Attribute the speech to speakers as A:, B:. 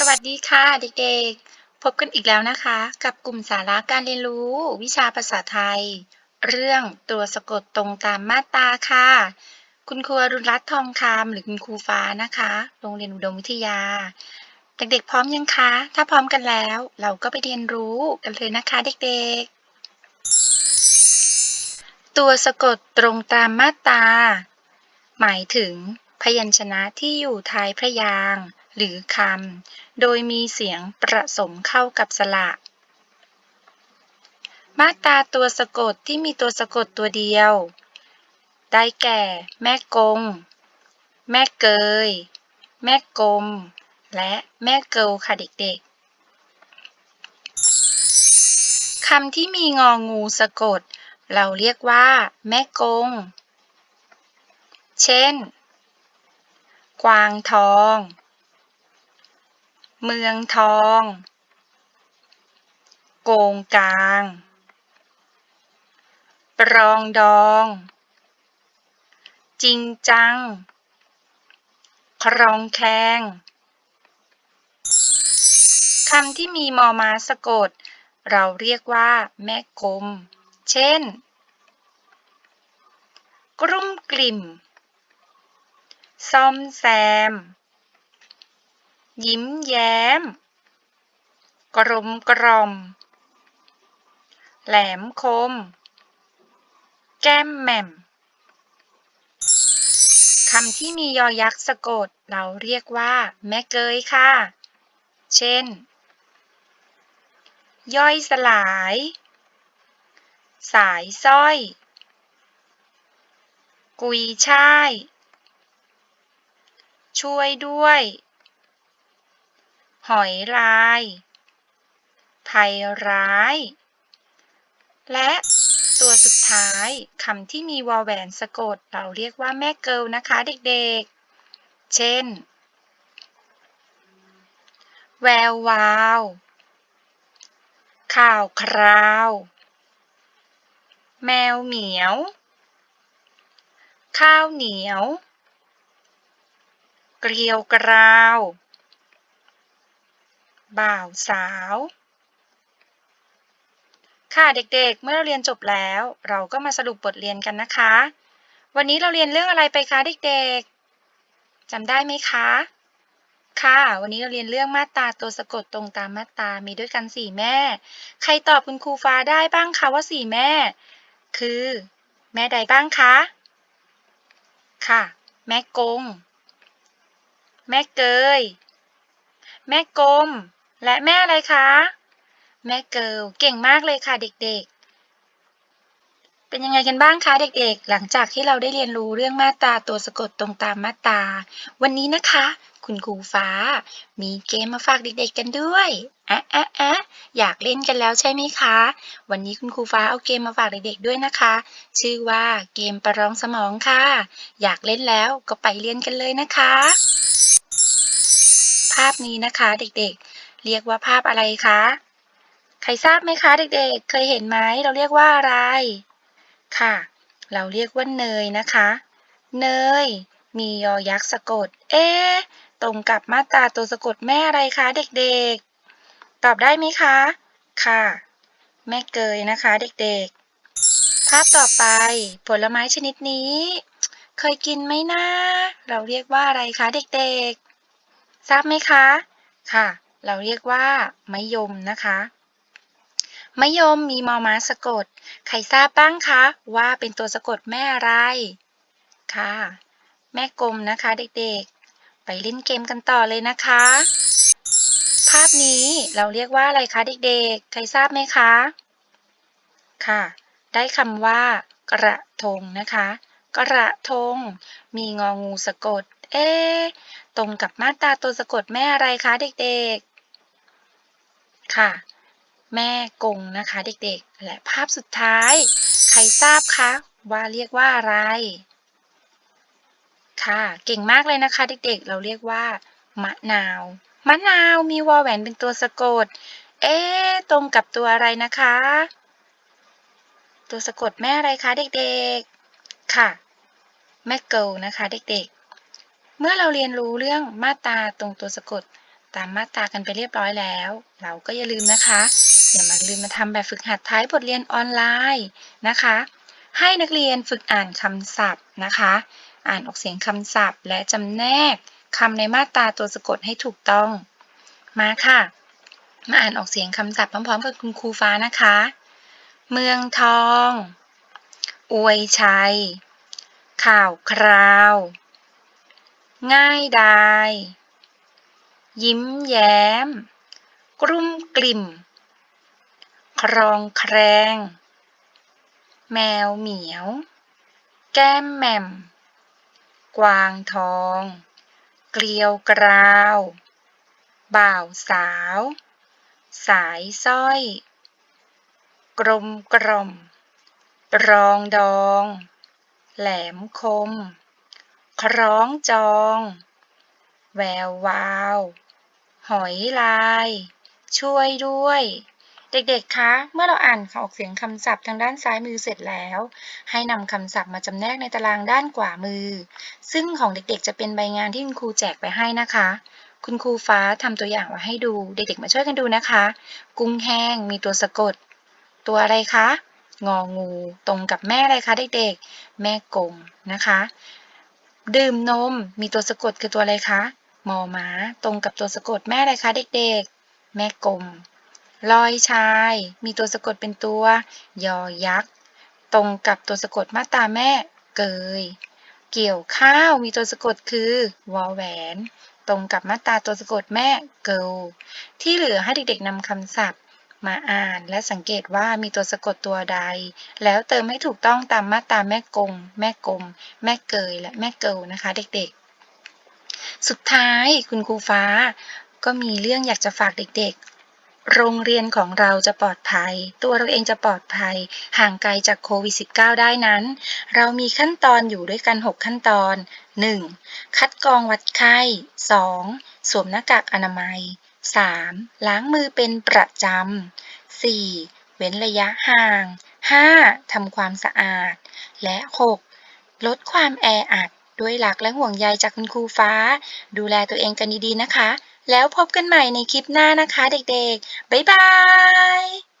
A: สวัสดีค่ะเด็กๆ พบกันอีกแล้วนะคะ กับกลุ่มสาระการเรียนรู้ วิชาภาษาไทย เรื่องตัวสะกดตรงตามมาตราค่ะ คุณครูอรุณรัตน์ทองคำหรือคุณครูฟ้านะคะ โรงเรียนอุดมวิทยา เด็กๆ พร้อมยังคะ ถ้าพร้อมกันแล้ว เราก็ไปเรียนรู้กันเลยนะคะเด็กๆ ตัวสะกดตรงตามมาตราหมายถึงพยัญชนะที่อยู่ท้ายพยางค์ หรือคำ โดยมีเสียงประสมเข้ากับสระ มาตราตัวสะกดที่มีตัวสะกดตัวเดียว ได้แก่ แม่กง แม่เกย แม่กลม และแม่เกิลค่ะเด็กๆ คำที่มีงองูสะกด เราเรียกว่า แม่กง เช่น กวางทอง เมืองทอง โกงกลาง ปรองดอง จริงจัง ครองแคงคำที่มีมอมาสะกด เราเรียกว่าแม่กลม เช่น กรุ่มกลิ่ม ซ่อมแซม ยิ้มแย้มกรมกรอม แหลมคม แก้มแหม่มคำที่มียอยักษ์สะกด เราเรียกว่า แม่เกยค่ะ เช่น ย่อยสลาย สายสร้อย กุยช่าย ช่วยด้วย หอยลายภัยร้าย และตัวสุดท้ายคำที่มีวอแหวนสะกด เราเรียกว่าแม่เกิลนะคะเด็กๆ เช่น แวววาว ข่าวคราว แมวเหมียว ข้าวเหนียว เกลียวกราว บ่าวสาว ค่ะเด็กๆ เมื่อเราเรียนจบแล้ว เราก็มาสรุปบทเรียนกันนะคะ วันนี้เราเรียนเรื่องอะไรไปคะเด็กๆจำได้ไหมคะ ค่ะ วันนี้เราเรียนเรื่องมาตราตัวสะกดตรงตามมาตรามีด้วยกันสี่แม่ ใครตอบคุณครูฟ้าได้บ้างคะว่าสี่แม่ คือ แม่ใดบ้างคะ ค่ะ แม่กง แม่เกยแม่กลม และแม่อะไรคะ แม่เกิลเก่งมากเลยค่ะเด็กๆ เป็นยังไงกันบ้างคะเด็กๆ หลังจากที่เราได้เรียนรู้เรื่องมาตราตัวสะกดตรงตามมาตรา วันนี้นะคะ คุณครูฟ้า มีเกมมาฝากเด็กๆกันด้วยอะอะอะอยากเล่นกันแล้วใช่ไหมคะ วันนี้คุณครูฟ้าเอาเกมมาฝากเด็กๆด้วยนะคะ ชื่อว่าเกมประลองสมองค่ะ อยากเล่นแล้วก็ไปเรียนกันเลยนะคะ ภาพนี้นะคะเด็กๆ เรียกว่าภาพอะไรคะ ใครทราบไหมคะเด็กๆ เคยเห็นไหมเราเรียกว่าอะไร ค่ะ เราเรียกว่าเนยนะคะ เนย มียอยักษ์สะกด เอ๊ะตรงกับมาตราตัวสะกดแม่อะไรคะเด็กๆ ตอบได้ไหมคะ ค่ะ แม่เกยนะคะเด็กๆ ภาพต่อไป ผลไม้ชนิดนี้ เคยกินไหมนะ เราเรียกว่าอะไรคะเด็กๆ ทราบไหมคะ ค่ะ เราเรียกว่า มะยมนะคะ มะยมมีมอม้าสะกด ใครทราบบ้างคะ ว่าเป็นตัวสะกดแม่อะไร ค่ะ แม่กลมนะคะเด็กๆ ไปเล่นเกมกันต่อเลยนะคะ ภาพนี้เราเรียกว่าอะไรคะเด็กๆ ใครทราบไหมคะ ค่ะ ได้คำว่า กระทงนะคะ กระทง มีงองูสะกด เอ๊ตรงกับมาตราตัวสะกดแม่อะไรคะเด็กๆ ค่ะ แม่กงนะคะเด็กๆ และภาพสุดท้าย ใครทราบคะว่าเรียกว่าอะไร ค่ะ เก่งมากเลยนะคะ เด็กๆ เราเรียกว่ามะนาว มะนาวมีวอแหวนเป็นตัวสะกด เอ๊ตรงกับตัวอะไรนะคะ ตัวสะกดแม่อะไรคะเด็กๆ ค่ะ แม่เกิลนะคะ เด็กๆ เมื่อเราเรียนรู้เรื่องมาตาตรงตัวสะกด ตามมาตรากันไปเรียบร้อยแล้ว เราก็อย่าลืมนะคะ อย่ามาลืมมาทำแบบฝึกหัดท้ายบทเรียนออนไลน์นะคะ ให้นักเรียนฝึกอ่านคำศัพท์นะคะ อ่านออกเสียงคำศัพท์ และจำแนกคำในมาตราตัวสะกดให้ถูกต้อง มาค่ะ มาอ่านออกเสียงคำศัพท์พร้อมๆกับคุณครูฟ้านะคะ เมืองทอง อวยชัย ข่าวคราว ง่ายดาย ยิ้มแย้มกรุ่มกลิ่ม ครองแครง แมวเหมียว แก้มแหม่ม กวางทอง เกลียวกราว บ่าวสาว สายสร้อย กลมกล่อมรองดอง แหลมคม คล้องจอง แวววาว หอยลาย ช่วยด้วย เด็กๆ คะ เมื่อเราอ่านออกเสียงคำศัพท์ทางด้านซ้ายมือเสร็จแล้ว ให้นำคำศัพท์มาจำแนกในตารางด้านขวามือ ซึ่งของเด็กๆ จะเป็นใบงานที่คุณครูแจกไปให้นะคะ คุณครูฟ้าทำตัวอย่างมาให้ดู เด็กๆ มาช่วยกันดูนะคะ กุ้งแห้งมีตัวสะกด ตัวอะไรคะ งองู ตรงกับแม่อะไรคะเด็กๆ แม่กงนะคะ ดื่มนมมีตัวสะกดคือตัวอะไรคะ มอม้า ตรงกับตัวสะกดแม่อะไรคะเด็กๆ แม่กลมลอยชาย มีตัวสะกดเป็นตัว ยอยักษ์ ตรงกับตัวสะกดมาตาแม่เกย เกี่ยวข้าว มีตัวสะกดคือวอแหวน ตรงกับมาตาตัวสะกดแม่เกิลที่เหลือให้เด็กๆนำคำศัพท์ มาอ่านและสังเกตว่ามีตัวสะกดตัวใด แล้วเติมให้ถูกต้องตามมาตาแม่กง แม่กลม แม่เกย และแม่เกิลนะคะ เด็กๆ สุดท้ายคุณครูฟ้า ก็มีเรื่องอยากจะฝากเด็กๆ โรงเรียนของเราจะปลอดภัย ตัวเราเองจะปลอดภัย ห่างไกลจากโควิด -19 ได้นั้น เรามีขั้นตอนอยู่ด้วยกัน 6 ขั้นตอน 1. คัดกรองวัดไข้ 2. สวมหน้ากากอนามัย 3. ล้างมือเป็นประจำ 4. เว้นระยะห่าง 5. ทำความสะอาด และ 6. ลดความแออัด ด้วยหลักและห่วงใยจากคุณครูฟ้า ดูแลตัวเองกันดีๆนะคะ แล้วพบกันใหม่ในคลิปหน้านะคะเด็กๆ บ๊ายบาย